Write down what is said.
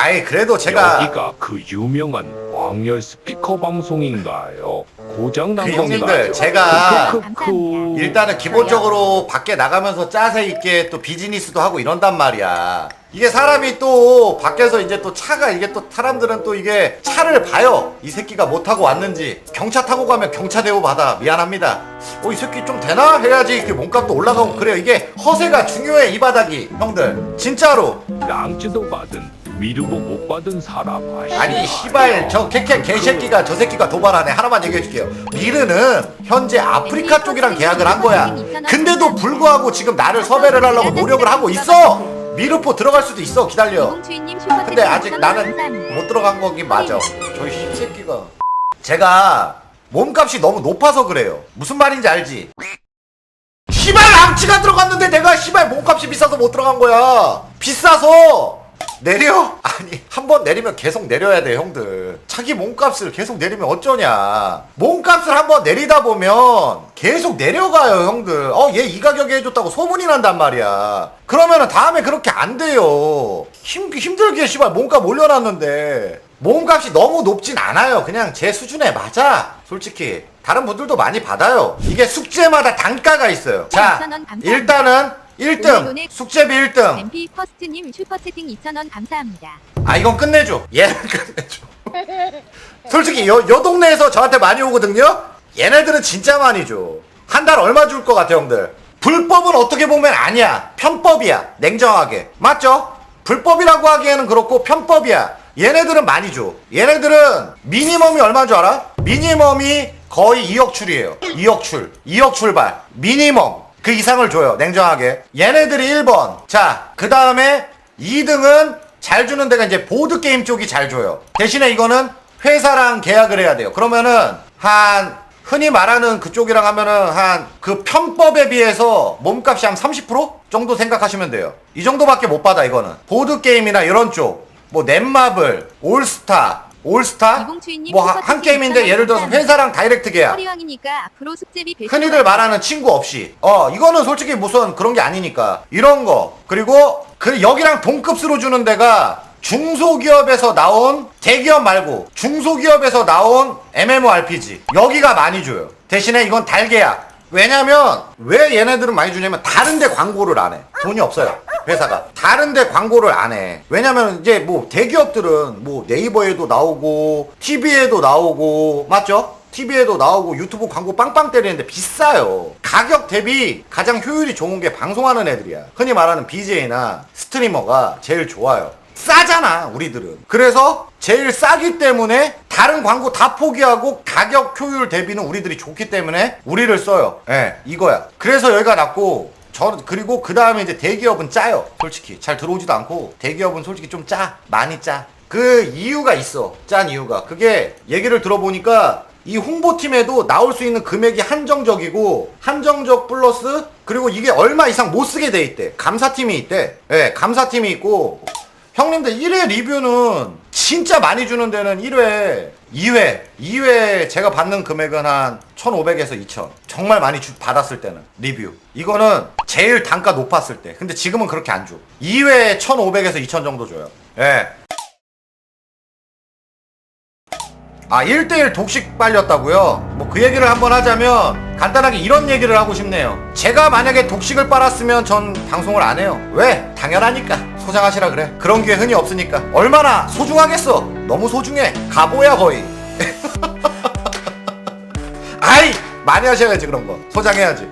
아이 그래도 제가 여기가 그 유명한 광열 스피커 방송인가요? 고장 난 그 건가요? 형님들 제가 크크크. 일단은 기본적으로 밖에 나가면서 짜세 있게 또 비즈니스도 하고 이런단 말이야. 이게 사람이 또 밖에서 이제 또 차가 이게 또 사람들은 또 이게 차를 봐요. 이 새끼가 뭐 타고 왔는지 경차 타고 가면 경차 대우 받아 미안합니다. 어 이 새끼 좀 되나 해야지 이렇게 몸값도 올라가고 그래요. 이게 허세가 중요해 이 바닥이 형들 진짜로. 랑찌도 받은 미루고 못 받은 사람. 아니 시발 저 캐캐 개새끼가 저 새끼가 도발하네. 하나만 얘기해줄게요. 미르는 현재 아프리카 쪽이랑 계약을 한 거야. 근데도 불구하고 지금 나를 섭외를 하려고 노력을 하고 있어? 미르포 들어갈 수도 있어. 기다려. 근데 아직 나는 못 들어간 거긴 맞아. 저이 씹새끼가. 제가 몸값이 너무 높아서 그래요. 무슨 말인지 알지? 시발 랑치가 들어갔는데 내가 시발 몸값이 비싸서 못 들어간 거야. 비싸서 내려? 아니 한 번 내리면 계속 내려야 돼 형들. 자기 몸값을 계속 내리면 어쩌냐. 몸값을 한 번 내리다 보면 계속 내려가요 형들. 어 얘 이 가격에 해줬다고 소문이 난단 말이야. 그러면은 다음에 그렇게 안 돼요. 힘, 힘들게 씨발 몸값 올려놨는데 몸값이 너무 높진 않아요. 그냥 제 수준에 맞아. 솔직히 다른 분들도 많이 받아요. 이게 숙제마다 단가가 있어요. 자 2,000원 감사합니다. 일단은 1등. 숙제비 1등. MP 퍼스트님 슈퍼채팅 2,000원 감사합니다. 아 이건 끝내줘. 얘는 끝내줘. 솔직히 요, 요 동네에서 저한테 많이 오거든요? 얘네들은 진짜 많이 줘한 달 얼마 줄 것 같아 형들? 불법은 어떻게 보면 아니야. 편법이야 냉정하게. 맞죠? 불법이라고 하기에는 그렇고 편법이야. 얘네들은 많이 줘. 얘네들은 미니멈이 얼마인 줄 알아? 미니멈이 거의 2억 출이에요. 2억 출 2억 출발. 미니멈 그 이상을 줘요 냉정하게. 얘네들이 1번. 자 그 다음에 2등은 잘 주는 데가 이제 보드게임 쪽이 잘 줘요. 대신에 이거는 회사랑 계약을 해야 돼요. 그러면은 한 흔히 말하는 그쪽이랑 하면은 한 그 편법에 비해서 몸값이 한 30% 정도 생각하시면 돼요. 이 정도밖에 못 받아 이거는. 보드 게임이나 이런 쪽. 뭐 넷마블 올스타 올스타? 뭐 한 게임인데 예를 들어서. 회사랑 다이렉트 계약 흔히들 말하는 친구 없이. 어 이거는 솔직히 무슨 그런 게 아니니까. 이런 거. 그리고 그 여기랑 동급수로 주는 데가 중소기업에서 나온 대기업 말고 중소기업에서 나온 MMORPG 여기가 많이 줘요. 대신에 이건 달계약 왜냐면 왜 얘네들은 많이 주냐면 다른데 광고를 안 해. 돈이 없어요 회사가 다른데 광고를 안 해 왜냐면 이제 뭐 대기업들은 뭐 네이버에도 나오고 TV에도 나오고 맞죠? TV에도 나오고 유튜브 광고 빵빵 때리는데 비싸요. 가격 대비 가장 효율이 좋은 게 방송하는 애들이야. 흔히 말하는 BJ나 스트리머가 제일 좋아요. 싸잖아, 우리들은. 그래서 제일 싸기 때문에 다른 광고 다 포기하고 가격 효율 대비는 우리들이 좋기 때문에 우리를 써요. 예, 이거야. 그래서 여기가 낮고 저 그리고 그 다음에 이제 대기업은 짜요. 솔직히 잘 들어오지도 않고 대기업은 솔직히 좀 짜, 많이 짜. 그 이유가 있어. 짠 이유가. 그게 얘기를 들어보니까 이 홍보팀에도 나올 수 있는 금액이 한정적이고 한정적 플러스 그리고 이게 얼마 이상 못 쓰게 돼 있대. 감사팀이 있대. 예, 감사팀이 있고 형님들 1회 리뷰는 진짜 많이 주는 데는 1회, 2회, 2회 제가 받는 금액은 한 1,500에서 2,000. 정말 많이 주, 받았을 때는 리뷰. 이거는 제일 단가 높았을 때. 근데 지금은 그렇게 안 줘. 2회에 1,500에서 2,000 정도 줘요. 예. 아, 1대1 독식 빨렸다고요? 뭐 그 얘기를 한번 하자면 간단하게 이런 얘기를 하고 싶네요. 제가 만약에 독식을 빨았으면 전 방송을 안 해요. 왜? 당연하니까. 소장하시라 그래. 그런 기회 흔히 없으니까. 얼마나 소중하겠어. 너무 소중해. 가보야 거의. 아이! 많이 하셔야지 그런 거. 소장해야지.